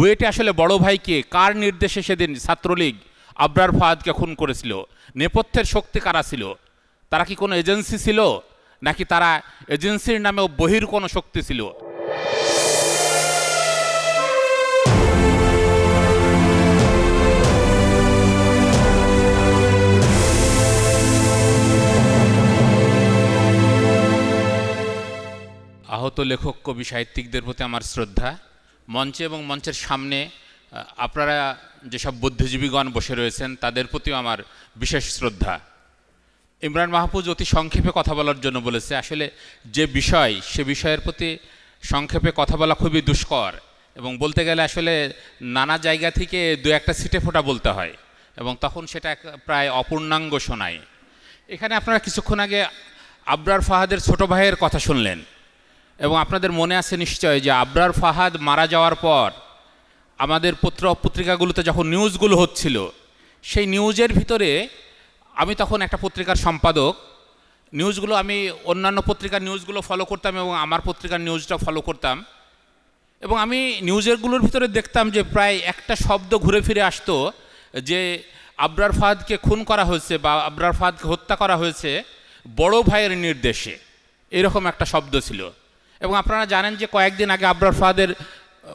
বুয়েটে আসলে বড় ভাইকে কার নির্দেশে সেদিন ছাত্রলীগ আবরার ফাহাদকে খুন করেছিল? নেপথ্যের শক্তি কারা ছিল? তারা কি কোনো এজেন্সি ছিল? নাকি তারা এজেন্সির নামেও বহির কোনো শক্তি ছিল? আহত লেখক, কবি, সাহিত্যিকদের প্রতি আমার শ্রদ্ধা। মঞ্চে এবং মঞ্চের সামনে আপনারা যেসব বুদ্ধিজীবীগণ বসে রয়েছেন, তাদের প্রতিও আমার বিশেষ শ্রদ্ধা। ইমরান মাহফুজ অতি সংক্ষেপে কথা বলার জন্য বলেছে, আসলে যে বিষয়, সে বিষয়ের প্রতি সংক্ষেপে কথা বলা খুবই দুষ্কর এবং বলতে গেলে আসলে নানা জায়গা থেকে দু একটা সিটে ফোটা বলতে হয় এবং তখন সেটা প্রায় অপূর্ণাঙ্গ শোনায়। এখানে আপনারা কিছুক্ষণ আগে আবরার ফাহাদের ছোট ভাইয়ের কথা শুনলেন। এবং আপনাদের মনে আছে নিশ্চয় যে আবরার ফাহাদ মারা যাওয়ার পর আমাদের পত্র পত্রিকাগুলোতে যখন নিউজগুলো হচ্ছিল, সেই নিউজের ভিতরে আমি তখন একটা পত্রিকার সম্পাদক, নিউজগুলো আমি অন্যান্য পত্রিকার নিউজগুলো ফলো করতাম এবং আমার পত্রিকার নিউজটা ফলো করতাম। এবং আমি নিউজেরগুলোর ভিতরে দেখতাম যে প্রায় একটা শব্দ ঘুরে ফিরে আসতো যে আবরার ফাহাদকে খুন করা হয়েছে বা আবরার ফাহাদকে হত্যা করা হয়েছে বড় ভাইয়ের নির্দেশে। এরকম একটা শব্দ ছিল। এবং আপনারা জানেন যে কয়েকদিন আগে আবরার ফাহাদের আহ,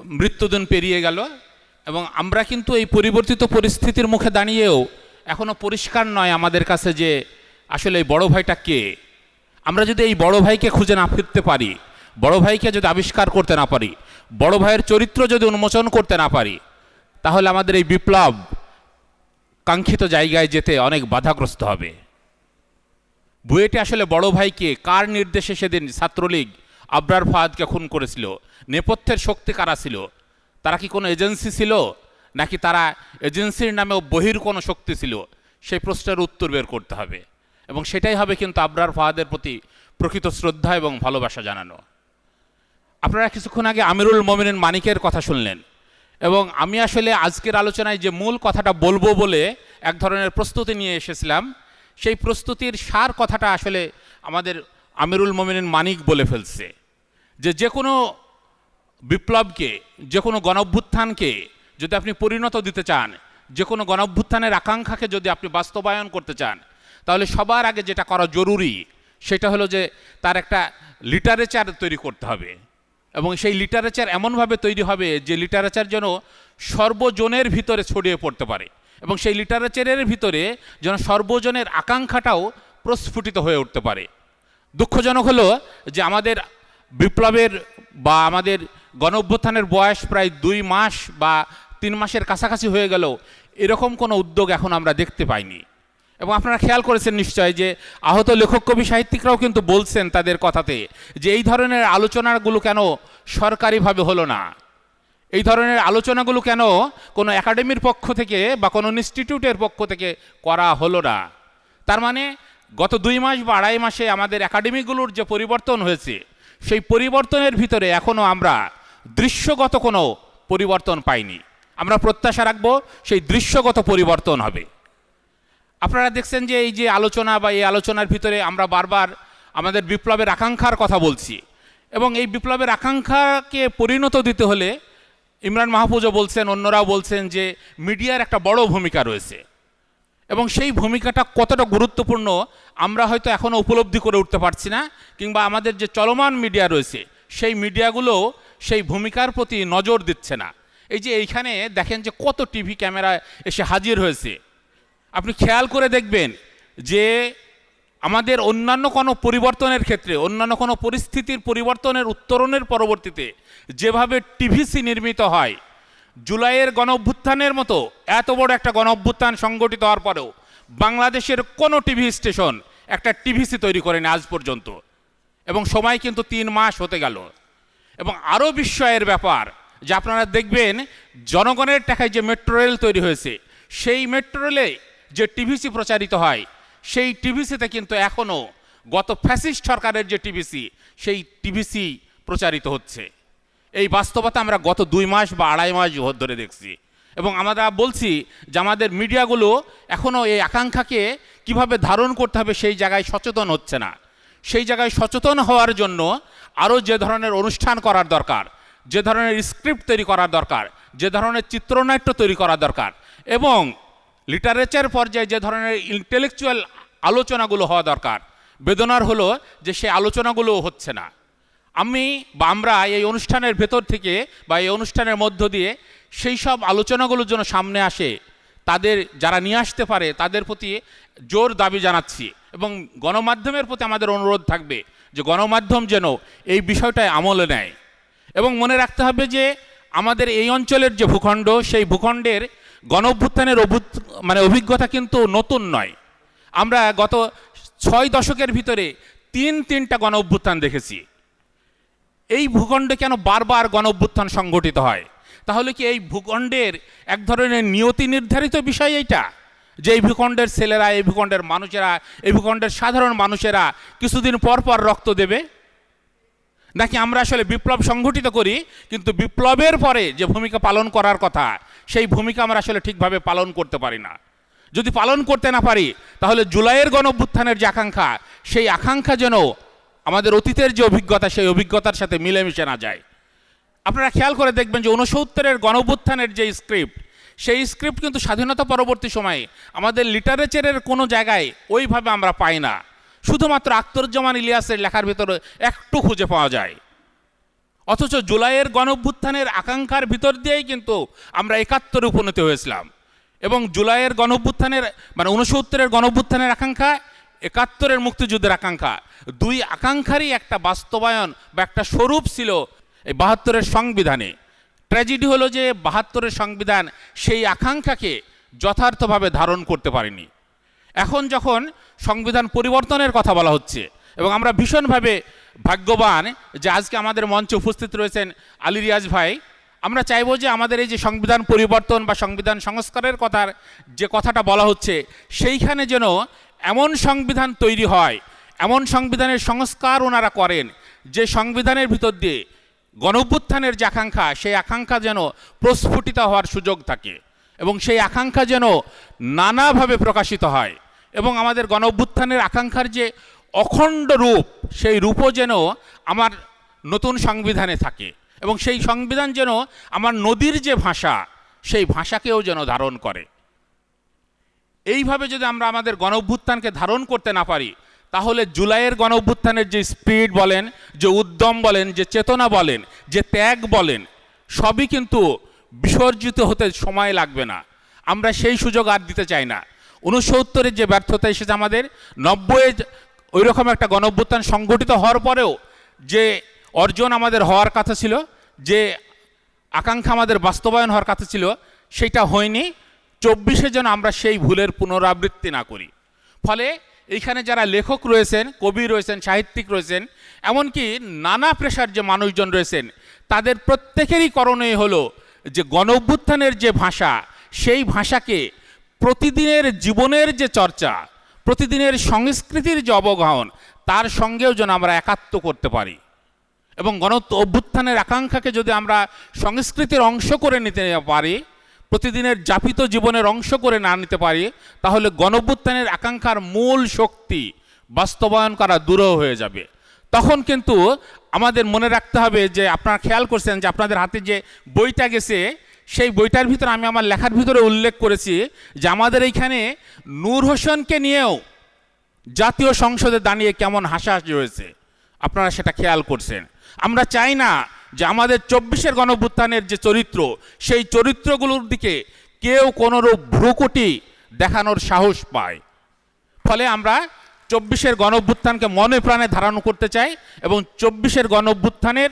মৃত্যুদিন পেরিয়ে গেল এবং আমরা কিন্তু এই পরিবর্তিত পরিস্থিতির মুখে দাঁড়িয়েও এখনও পরিষ্কার নয় আমাদের কাছে যে আসলে এই বড় ভাইটা কে। আমরা যদি এই বড় ভাইকে খুঁজে না ফিরতে পারি বড় ভাইকে যদি আবিষ্কার করতে না পারি বড় ভাইয়ের চরিত্র যদি উন্মোচন করতে না পারি তাহলে আমাদের এই বিপ্লব কাঙ্ক্ষিত জায়গায় যেতে অনেক বাধাগ্রস্ত হবে। বুয়েটে আসলে বড় ভাইকে কার নির্দেশে সেদিন ছাত্রলীগ আবরার ফাহাদকে খুন করেছিল। নেপথ্যের শক্তি কারা ছিল? তারা কি কোনো এজেন্সি ছিল? নাকি তারা এজেন্সির নামেও বহির কোনো শক্তি ছিল? সেই প্রশ্নের উত্তর বের করতে হবে। এবং সেটাই হবে কিন্তু আবরার ফাহাদের প্রতি প্রকৃত শ্রদ্ধা এবং ভালোবাসা জানানো। আপনারা কিছুক্ষণ আগে আমিরুল মমিনের মানিকের কথা শুনলেন। এবং আমি আসলে আজকের আলোচনায় যে মূল কথাটা বলব বলে এক ধরনের প্রস্তুতি নিয়ে এসেছিলাম, সেই প্রস্তুতির সার কথাটা আসলে আমাদের আমিরুল মমিনের মানিক বলে ফেলছে যে যে কোনো বিপ্লবকে, যে কোনো গণভ্যুত্থানকে যদি আপনি পরিণত দিতে চান, যে কোনো গণভ্যুত্থানের আকাঙ্ক্ষাকে যদি আপনি বাস্তবায়ন করতে চান, তাহলে সবার আগে যেটা করা জরুরি সেটা হলো যে তার একটা লিটারেচার তৈরি করতে হবে। এবং সেই লিটারেচার এমনভাবে তৈরি হবে যে লিটারেচার যেন সর্বজনের ভিতরে ছড়িয়ে পড়তে পারে এবং সেই লিটারেচারের ভিতরে যেন সর্বজনের আকাঙ্ক্ষাটাও প্রস্ফুটিত হয়ে উঠতে পারে। দুঃখজনক হলো যে আমাদের বিপ্লবের বা আমাদের গণ অভ্যুত্থানের বয়স প্রায় দুই মাস বা তিন মাসের কাছাকাছি হয়ে গেল এরকম কোনো উদ্যোগ এখন আমরা দেখতে পাইনি। এবং আপনারা খেয়াল করেছেন নিশ্চয় যে আহত লেখক, কবি, সাহিত্যিকরাও কিন্তু বলছেন তাদের কথাতে যে এই ধরনের আলোচনাগুলো কেন সরকারিভাবে হলো না। এই ধরনের আলোচনাগুলো কেন কোনো একাডেমির পক্ষ থেকে বা কোনো ইনস্টিটিউটের পক্ষ থেকে করা হলো না। তার মানে গত দুই মাস বা আড়াই মাসে আমাদের একাডেমিগুলোর যে পরিবর্তন হয়েছে, সেই পরিবর্তনের ভিতরে এখনও আমরা দৃশ্যগত কোনো পরিবর্তন পাইনি। আমরা প্রত্যাশা রাখব সেই দৃশ্যগত পরিবর্তন হবে। আপনারা দেখছেন যে এই যে আলোচনা বা এই আলোচনার ভিতরে আমরা বারবার আমাদের বিপ্লবের আকাঙ্ক্ষার কথা বলছি এবং এই বিপ্লবের আকাঙ্ক্ষাকে পরিণত দিতে হলে ইমরান মাহফুজও বলছেন, অন্যরাও বলছেন যে মিডিয়ার একটা বড় ভূমিকা রয়েছে। এবং সেই ভূমিকাটা কতটা গুরুত্বপূর্ণ, আমরা হয়তো এখনও উপলব্ধি করে উঠতে পারছি না, কিংবা আমাদের যে চলমান মিডিয়া রয়েছে, সেই মিডিয়াগুলো সেই ভূমিকার প্রতি নজর দিচ্ছে না। এই যে এইখানে দেখেন যে কত টিভি ক্যামেরা এসে হাজির হয়েছে। আপনি খেয়াল করে দেখবেন যে আমাদের অন্যান্য কোনো পরিবর্তনের ক্ষেত্রে, অন্যান্য কোনো পরিস্থিতির পরিবর্তনের উত্তরণের পরবর্তীতে যেভাবে টিভিসি নির্মিত হয় জুলাইয়ের গণ অভ্যুত্থানের মতো এত বড় একটা গণ অভ্যুত্থান সংগঠিত হওয়ার পরেও বাংলাদেশের কোনো টিভি স্টেশন একটা টিভিসি তৈরি করেনি আজ পর্যন্ত। এবং সময় কিন্তু তিন মাস হতে গেল। এবং আরও বিস্ময়ের ব্যাপার যে আপনারা দেখবেন, জনগণের টাকায় যে মেট্রো রেল তৈরি হয়েছে, সেই মেট্রো রেলে যে টিভিসি প্রচারিত হয়, সেই টিভিসিতে কিন্তু এখনও গত ফ্যাসিস্ট সরকারের যে টিভিসি সেই টিভিসি প্রচারিত হচ্ছে। এই বাস্তবতা আমরা গত দুই মাস বা আড়াই মাস ধরে দেখছি। এবং আমরা বলছি যে আমাদের মিডিয়াগুলো এখনও এই আকাঙ্ক্ষাকে কীভাবে ধারণ করতে হবে সেই জায়গায় সচেতন হচ্ছে না। সেই জায়গায় সচেতন হওয়ার জন্য আরও যে ধরনের অনুষ্ঠান করার দরকার, যে ধরনের স্ক্রিপ্ট তৈরি করার দরকার, যে ধরনের চিত্রনাট্য তৈরি করা দরকার এবং লিটারেচার পর্যায়ে যে ধরনের ইন্টেলেকচুয়াল আলোচনাগুলো হওয়া দরকার। বেদনার হলো যে সেই আলোচনাগুলো হচ্ছে না। আমি বা আমরা এই অনুষ্ঠানের ভেতর থেকে বা এই অনুষ্ঠানের মধ্য দিয়ে সেই সব আলোচনাগুলোর জন্য সামনে আসে, তাদের যারা নিয়ে আসতে পারে, তাদের প্রতি জোর দাবি জানাচ্ছি এবং গণমাধ্যমের প্রতি আমাদের অনুরোধ থাকবে যে গণমাধ্যম যেন এই বিষয়টায় আমলে নেয়। এবং মনে রাখতে হবে যে আমাদের এই অঞ্চলের যে ভূখণ্ড, সেই ভূখণ্ডের গণ অভ্যুত্থানের অভ্যুত- মানে অভিজ্ঞতা কিন্তু নতুন নয়। আমরা গত ছয় দশকের ভিতরে তিন তিনটা গণ অভ্যুত্থান দেখেছি। এই ভূখণ্ডে কেন বারবার গণ অভ্যুত্থান সংগঠিত হয়? তাহলে কি এই ভূখণ্ডের এক ধরনের নিয়তি নির্ধারিত বিষয় এইটা? যে এই ভূখণ্ডের ছেলেরা, এই ভূখণ্ডের মানুষেরা, এই ভূখণ্ডের সাধারণ মানুষেরা কিছুদিন পর পর রক্ত দেবে? নাকি আমরা আসলে বিপ্লব সংগঠিত করি, কিন্তু বিপ্লবের পরে যে ভূমিকা পালন করার কথা, সেই ভূমিকা আমরা আসলে ঠিকভাবে পালন করতে পারি না। যদি পালন করতে না পারি, তাহলে জুলাইয়ের গণ যে আকাঙ্ক্ষা, সেই আকাঙ্ক্ষা যেন আমাদের অতীতের যে অভিজ্ঞতা, সেই অভিজ্ঞতার সাথে মিলেমিশে না যায়। আপনারা খেয়াল করে দেখবেন যে ঊনসত্তরের গণঅভ্যুত্থানের যে স্ক্রিপ্ট, সেই স্ক্রিপ্ট কিন্তু স্বাধীনতা পরবর্তী সময়ে আমাদের লিটারেচারের কোনো জায়গায় ওইভাবে আমরা পাই না। শুধুমাত্র আখতরুজ্জামান ইলিয়াসের লেখার ভিতরে একটু খুঁজে পাওয়া যায়। অথচ জুলাইয়ের গণভ্যুত্থানের আকাঙ্ক্ষার ভিতর দিয়েই কিন্তু আমরা একাত্তরে উপনীত হয়েছিলাম। এবং জুলাইয়ের গণভ্যুত্থানের মানে উনসত্তরের গণভ্যুত্থানের আকাঙ্ক্ষা একাত্তরের মুক্তিযুদ্ধের আকাঙ্ক্ষা। দুই আকাঙ্ক্ষারই একটা বাস্তবায়ন বা একটা স্বরূপ ছিল এই বাহাত্তরের সংবিধানে। ট্র্যাজেডি হলো যে বাহাত্তরের সংবিধান সেই আকাঙ্ক্ষাকে যথার্থভাবে ধারণ করতে পারেনি। এখন যখন সংবিধান পরিবর্তনের কথা বলা হচ্ছে এবং আমরা ভীষণভাবে ভাগ্যবান যে আজকে আমাদের মঞ্চে উপস্থিত রয়েছেন আলী রিয়াজ ভাই, আমরা চাইব যে আমাদের এই যে সংবিধান পরিবর্তন বা সংবিধান সংস্কারের কথার যে কথাটা বলা হচ্ছে, সেইখানে যেন এমন সংবিধান তৈরি হয়, এমন সংবিধানের সংস্কার ওনারা করেন, যে সংবিধানের ভিতর দিয়ে গণভ্যুত্থানের যে আকাঙ্ক্ষা, সেই আকাঙ্ক্ষা যেন প্রস্ফুটিত হওয়ার সুযোগ থাকে এবং সেই আকাঙ্ক্ষা যেন নানাভাবে প্রকাশিত হয় এবং আমাদের গণ অভ্যুত্থানের আকাঙ্ক্ষার যে অখণ্ড রূপ, সেই রূপও যেন আমার নতুন সংবিধানে থাকে এবং সেই সংবিধান যেন আমার নদীর যে ভাষা, সেই ভাষাকেও যেন ধারণ করে। এইভাবে যদি আমরা আমাদের গণ অভ্যুত্থানকে ধারণ করতে না পারি, তাহলে জুলাইয়ের গণ অভ্যুত্থানের যে স্পিরিট বলেন, যে উদ্যম বলেন, যে চেতনা বলেন, যে ত্যাগ বলেন, সবই কিন্তু বিসর্জিত হতে সময় লাগবে না। আমরা সেই সুযোগ আর দিতে চাই না। উনসত্তরের যে ব্যর্থতা এসেছে আমাদের, নব্বইয়ে ওই রকম একটা গণ অভ্যুত্থান সংগঠিত হওয়ার পরেও যে অর্জন আমাদের হওয়ার কথা ছিল, যে আকাঙ্ক্ষা আমাদের বাস্তবায়ন হওয়ার কথা ছিল, সেটা হয়নি। চব্বিশে যেন আমরা সেই ভুলের পুনরাবৃত্তি না করি। ফলে এইখানে যারা লেখক রয়েছেন, কবি রয়েছেন, সাহিত্যিক রয়েছেন, এমনকি নানা পেশার যে মানুষজন রয়েছেন, তাদের প্রত্যেকেরই করণীয় হলো যে গণ যে ভাষা, সেই ভাষাকে প্রতিদিনের জীবনের যে চর্চা, প্রতিদিনের সংস্কৃতির যে অবগাহন, তার সঙ্গেও যেন আমরা একাত্ম করতে পারি। এবং গণ অভ্যুত্থানের আকাঙ্ক্ষাকে যদি আমরা সংস্কৃতির অংশ করে নিতে পারি প্রতিদিনের যাপিত জীবনের অংশ করে না নিতে পারি, তাহলে গণ অভ্যুত্থানের আকাঙ্ক্ষার মূল শক্তি বাস্তবায়ন করা দূরও হয়ে যাবে। তখন কিন্তু আমাদের মনে রাখতে হবে যে, আপনারা খেয়াল করছেন যে, আপনাদের হাতে যে বইটা গেছে, সেই বইটার ভিতরে আমি আমার লেখার ভিতরে উল্লেখ করেছি যে, আমাদের এইখানে নূর হোসেনকে নিয়েও জাতীয় সংসদে দাঁড়িয়ে কেমন হাসাহাসি রয়েছে আপনারা সেটা খেয়াল করছেন। আমরা চাই না যে আমাদের চব্বিশের গণভুত্থানের যে চরিত্র, সেই চরিত্রগুলোর দিকে কেউ কোনোরূপ ভ্রুকুটি দেখানোর সাহস পায়। ফলে আমরা চব্বিশের গণভ্যুত্থানকে মনে প্রাণে ধারণ করতে চাই এবং চব্বিশের গণভ্যুত্থানের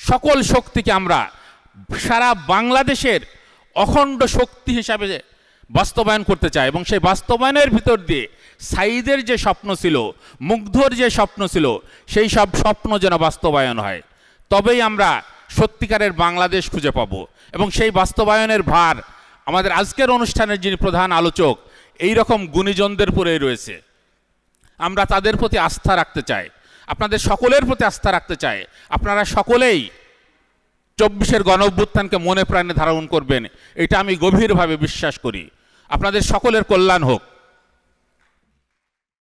সকল শক্তিকে আমরা সারা বাংলাদেশের অখণ্ড শক্তি হিসাবে বাস্তবায়ন করতে চাই এবং সেই বাস্তবায়নের ভিতর দিয়ে সাইদের যে স্বপ্ন ছিল, মুগ্ধর যে স্বপ্ন ছিল, সেই সব স্বপ্ন যেন বাস্তবায়ন হয়। তবেই আমরা সত্যিকারের বাংলাদেশ খুঁজে পাব। এবং সেই বাস্তবায়নের ভার আমাদের আজকের অনুষ্ঠানের যিনি প্রধান আলোচক এই রকম গুণীজনদের পরেই রয়েছে। আমরা তাদের প্রতি আস্থা রাখতে চাই। আপনাদের সকলের প্রতি আস্থা রাখতে চাই। আপনারা সকলেই চব্বিশের গণঅভ্যুত্থানকে মনে প্রাণে ধারণ করবেন, এটা আমি গভীরভাবে বিশ্বাস করি। আপনাদের সকলের কল্যাণ হোক।